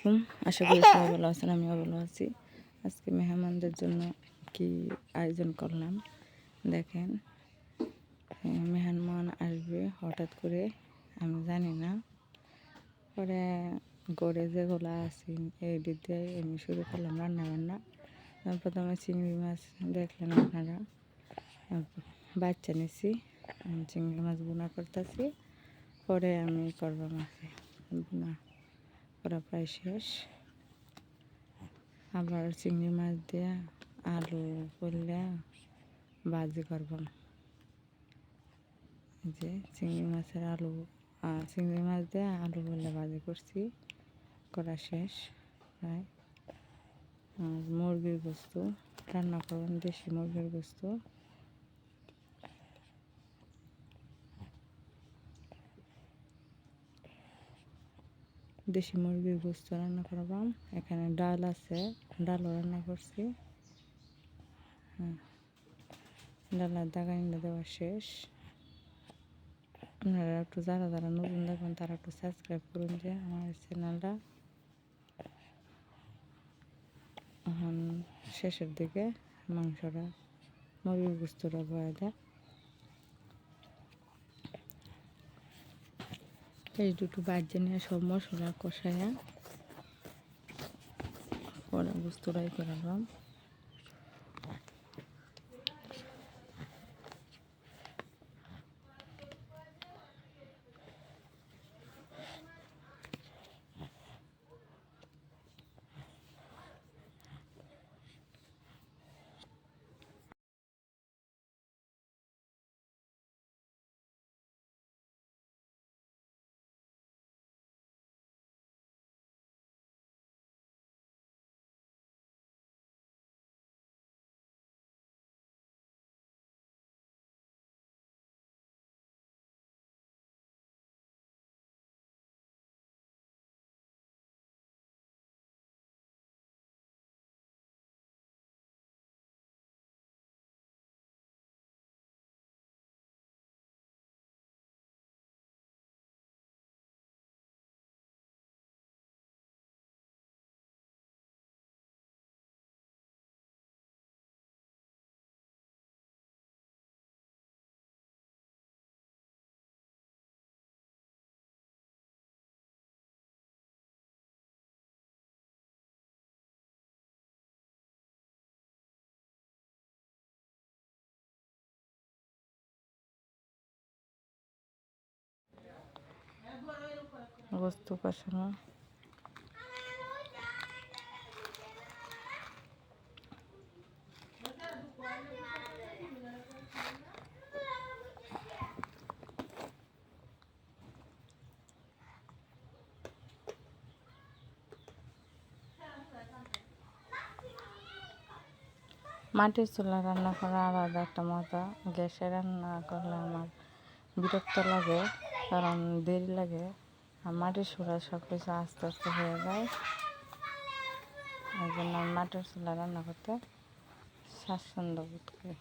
হুম আশা করি সবাই ভালো আছেন, আমিও ভালো আছি। আজকে মেহমানদের জন্য কি আয়োজন করলাম? দেখেন মেহমান আসবে হঠাৎ করে, আমি জানি না। পরে গড়ে যেগুলো আছে, এই দিয়ে আমি শুরু করলাম রান্না বান্না প্রথমে চিংড়ি মাছ দেখলেন আপনারা। বাচ্চা নিছি চিংড়ি মাছ বোনা করতেছি। পরে আমি করব মাছে বোনা। করা প্রায় শেষ। আবার চিংড়ি মাছ দিয়ে আলু করলে বাজি করব। যে চিংড়ি মাছের আলু চিংড়ি মাছ দিয়ে আলু করলে বাজি করছি। করা শেষ প্রায়। আর মুরগির বস্তু রান্না করবেন দেশি মুরগির বস্তু দেশি মুরগির গোস্ত রান্না করবাম। এখানে ডাল আছে, ডালও রান্না করছি। ডালের দাগাইন্দা দেওয়া শেষ। আপনারা একটু যারা যারা নতুন দেখবেন, তারা একটু সাবস্ক্রাইব করুন যে আমার চ্যানেলটা এখন শেষের দিকে মাংসটা, মুরগির গোস্তটা বয়া দেয় এই দুটো বাজে নিয়ে সব মশলা কষাইয়া পরে করে করালাম। বস্তু কষানো মাটির চুলা রান্না করা আলাদা একটা মজা। গ্যাসে রান্না করলে আমার বিরক্ত লাগে, কারণ দেরি লাগে। মাটির সুরা সব কিছু আস্তে আস্তে হয়ে যায়। এই জন্য মাটির চুলা রান্না করতে স্বাচ্ছন্দ্য বোধ করি।